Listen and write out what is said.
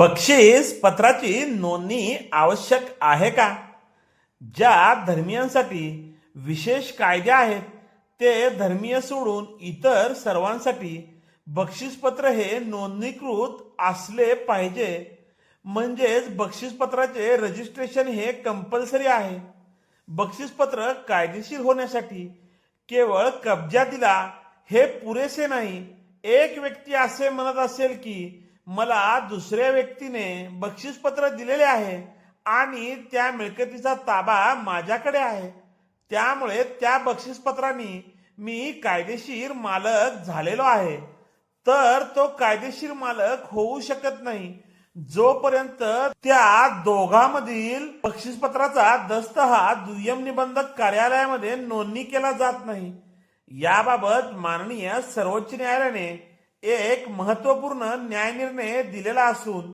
बक्षीस पत्राची नोंदणी आवश्यक आहे का? ज्या धर्मियांसाठी विशेष कायदे आहेत ते धर्मीय सोडून इतर सर्वांसाठी बक्षीसपत्र हे नोंदणीकृत असले पाहिजे. म्हणजेच बक्षीसपत्राचे रजिस्ट्रेशन हे कंपल्सरी आहे. बक्षीसपत्र कायदेशीर होण्यासाठी केवळ कब्जा दिला हे पुरेसे नाही. एक व्यक्ती असे म्हणत असेल की मला दुसऱ्या व्यक्तीने बक्षीसपत्र दिलेले आहे आणि त्या मिळकतीचा ताबा माझ्याकडे आहे. त्यामुळे त्या बक्षीसपत्रांनी मी कायदेशीर मालक झालेलो आहे. तर तो कायदेशीर मालक होऊ शकत नाही. जोपर्यंत त्या दोघांमधील बक्षीसपत्राचा दस्त हा दुय्यम निबंधक कार्यालयामध्ये नोंदणी केला जात नाही. याबाबत माननीय सर्वोच्च न्यायालयाने एक महत्त्वपूर्ण न्यायनिर्णय दिलेला असून